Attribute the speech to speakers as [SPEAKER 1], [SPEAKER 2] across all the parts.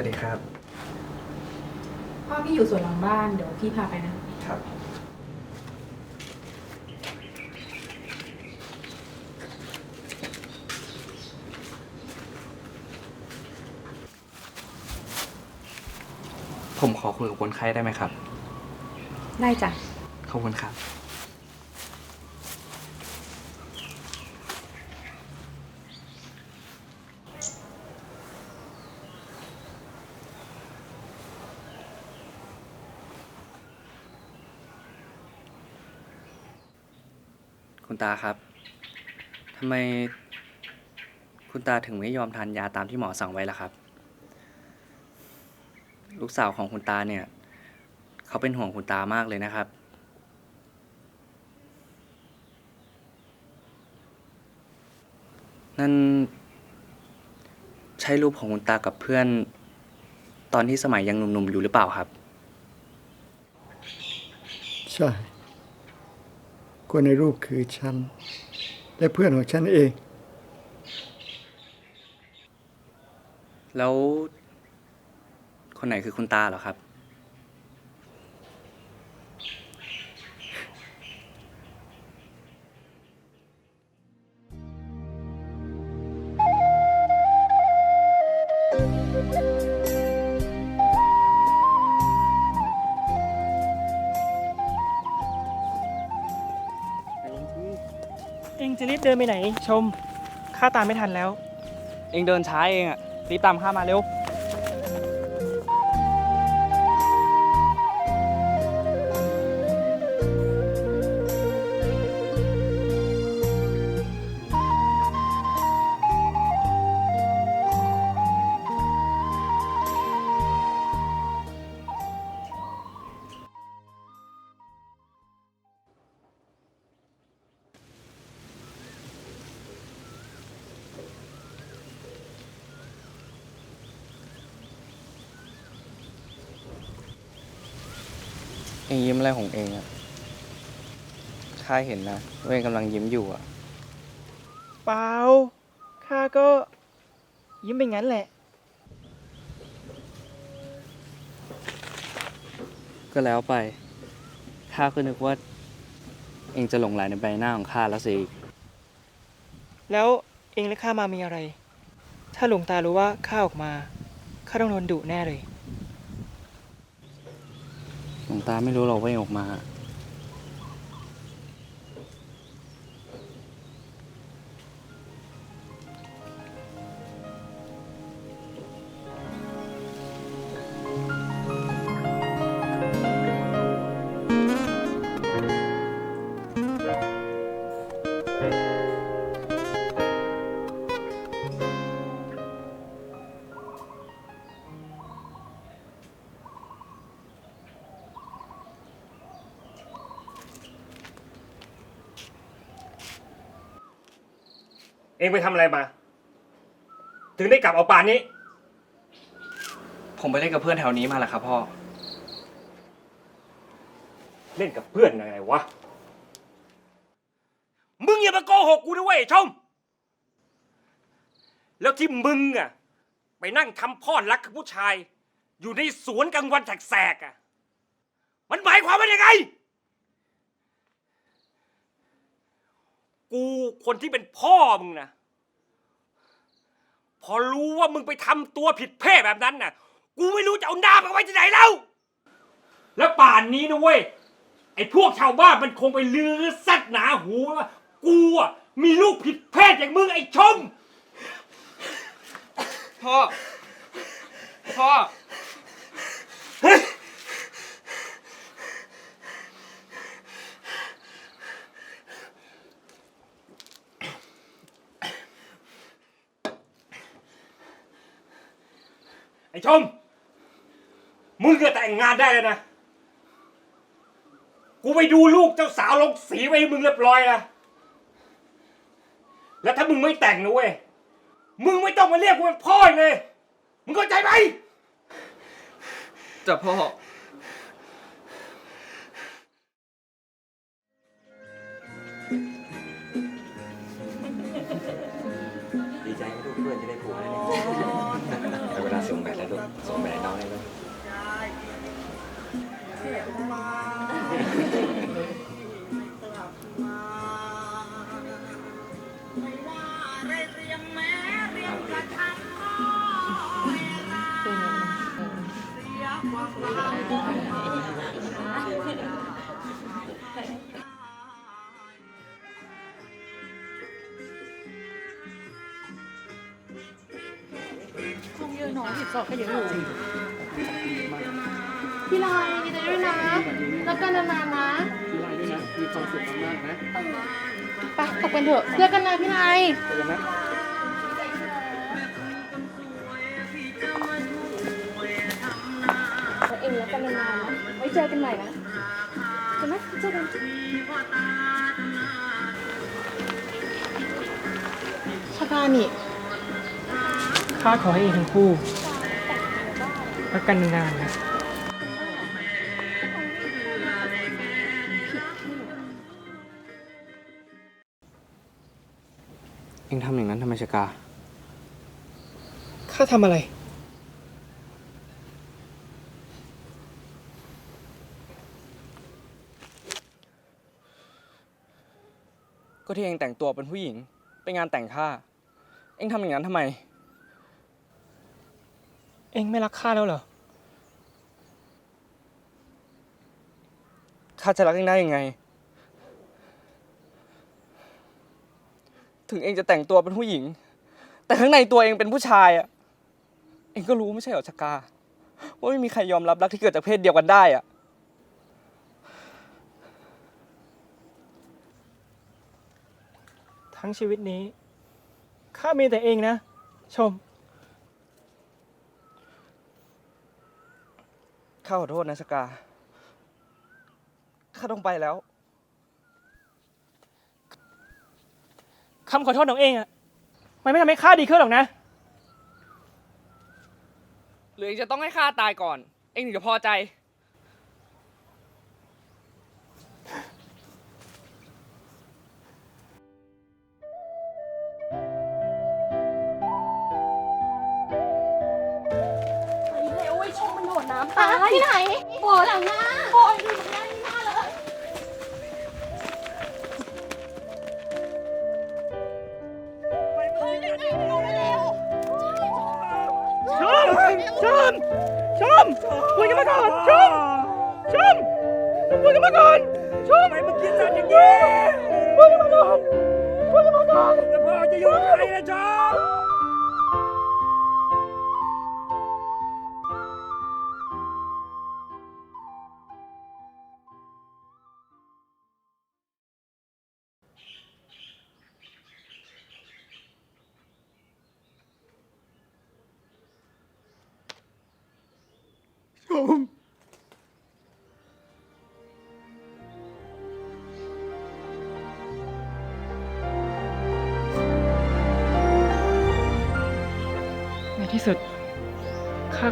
[SPEAKER 1] สวัสดีครับ
[SPEAKER 2] พ่อพี่อยู่ส่วนหลังบ้านเดี๋ยวพี่พาไปนะ
[SPEAKER 1] ครับ ผมขอคุยกับคนไข้ได้ไหมครับ
[SPEAKER 2] ได้จ้ะ
[SPEAKER 1] ขอบคุณครับ คุณตาครับ ทำไม คุณตาถึงไม่ยอมทานยาตามที่หมอสั่งไว้ล่ะครับ ลูกสาวของคุณตาเนี่ย เขาเป็นห่วงคุณตามากเลยนะครับ นั่น ใช่รูปของคุณตากับเพื่อน ตอนที่สมัยยังหนุ่มๆอยู่หรือเปล่าครับ
[SPEAKER 3] ใช่ คนในรูปคือฉัน และเพื่อนของฉันเอง
[SPEAKER 1] แล้ว คนไหนคือคุณตาเหรอครับ
[SPEAKER 4] เองจะรีบเดินไปไหนชมข้าตามไม่ทันแล้ว
[SPEAKER 1] เองเดินช้าเองอะรีบตามข้ามาเร็ว เองยิ้มอะไรของเองอะข้าเห็นนะว่าเองกำลังยิ้มอยู่อะ
[SPEAKER 4] เปล่าข้าก็ยิ้มเป็นงั้นแหละ
[SPEAKER 1] ก็แล้วไป ข้าก็นึกว่า เองจะหลงไหลในใบหน้าของข้าแล้วสิ
[SPEAKER 4] แล้วเองและข้ามามีอะไร ถ้าหลวงตารู้ว่าข้าออกมา ข้าต้องโดนดุแน่เลย
[SPEAKER 1] หลวงตาไม่รู้เรอกว่าเองออกมา
[SPEAKER 5] เองไปทำอะไรมา ถึงได้กลับเอาป่านนี้
[SPEAKER 1] ผมไปเล่นกับเพื่อนแถวนี้มาแหละครับพ่อ
[SPEAKER 5] เล่นกับเพื่อนยังไงวะ มึงอย่ามาโกหกกูด้วยชม แล้วที่มึงอะไปนั่งทำพ่อรักกับผู้ชาย อยู่ในสวนกลางวันแสกๆอะมันหมายความว่ายังไง กูคนที่เป็นพ่อมึงนะ พอรู้ว่ามึงไปทำตัวผิดเพศแบบนั้นน่ะ กูไม่รู้จะเอาหน้ามาไว้ที่ไหนแล้ว แล้วป่านนี้นะเว้ย ไอ้พวกชาวบ้านมันคงไปลือซัดหนาหูว่ากูอะมีลูกผิดเพศอย่างมึงไอ้ชม
[SPEAKER 1] พ่อ พ่อ
[SPEAKER 5] ไอ้ ชม มึงก็แต่งงานได้แล้วนะ กูไปดูลูกเจ้าสาวลงสีไว้ให้มึงเรียบร้อยนะแล้วถ้ามึงไม่แต่งนะเว้ย มึงไม่ต้องมาเรียกกูเป็นพ่ออีกเลย มึงเข้าใจไหม
[SPEAKER 1] จะพ่อ
[SPEAKER 6] ดีใจไหมลูกเพื่อนจะได้ผัวแล้วเนี่ย พี่ลอยยินดีด้วยนะ แล้วกันนานๆนะ
[SPEAKER 7] พี่ไลด้วยนะ มีความสุขมากๆนะ
[SPEAKER 6] ไปตกกันเถอะเจอกันนะพี่ลอย
[SPEAKER 7] เจอกันนะ
[SPEAKER 6] เองแล้วกันนานๆนะไว้เจอกันใหม่นะเจอไหมเจอกันชาตานี่
[SPEAKER 4] ข้าขอให้เองทั้งคู่ รักกันนานๆนะ
[SPEAKER 8] เองทำอย่างนั้นทำไมชกา
[SPEAKER 4] ข้าทำอะไร
[SPEAKER 8] ก็ที่เองแต่งตัวเป็นผู้หญิง ไปงานแต่งข้า เองทำอย่างนั้นทำไม
[SPEAKER 4] เองไม่รักข้าแล้วเหรอ
[SPEAKER 8] ข้าจะรักเองได้ยังไง ถึงเองจะแต่งตัวเป็นผู้หญิง แต่ข้างในตัวเองเป็นผู้ชายอะเองก็รู้ไม่ใช่เหรอชกา ว่าไม่มีใครยอมรับรักที่เกิดจากเพศเดียวกันได้อะ
[SPEAKER 4] ทั้งชีวิตนี้ ข้ามีแต่เองนะ ชม
[SPEAKER 8] ข้าขอโทษนะชกา ข้าต้องไปแล้ว
[SPEAKER 4] คำขอโทษของเองอะมันไม่ทำให้ข้าดีขึ้นหรอกนะ
[SPEAKER 8] หรือเองจะต้องให้ข้าตายก่อน เองถึงจะพอใจ
[SPEAKER 6] ที่ไหนโอ้หลังหน้าโอ้ยดูหลังหน้านี่หน้าเลย
[SPEAKER 4] ชมชมชมคุยกันมาก่อนชมชมคุยกันมาก่อนชม
[SPEAKER 5] ทำไมมึงคิดสั้นอย่างนี้
[SPEAKER 4] คุยกันมาก่อนคุยกันมาก่อน
[SPEAKER 5] แล้วพ่อจะอยู่กับใครนะจอม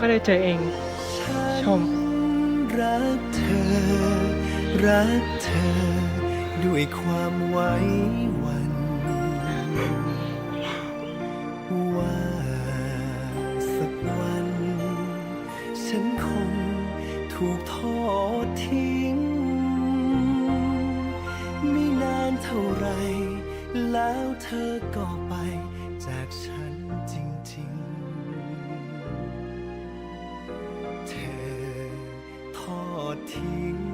[SPEAKER 4] ก็ได้เจอเอง ชม
[SPEAKER 9] รักเธอ รักเธอ ด้วยความไว้วัน ว่าสักวัน ฉันคงถูกทอดทิ้ง ไม่นานเท่าไร แล้วเธอก็ไปจากฉันจริง ๆ 我听。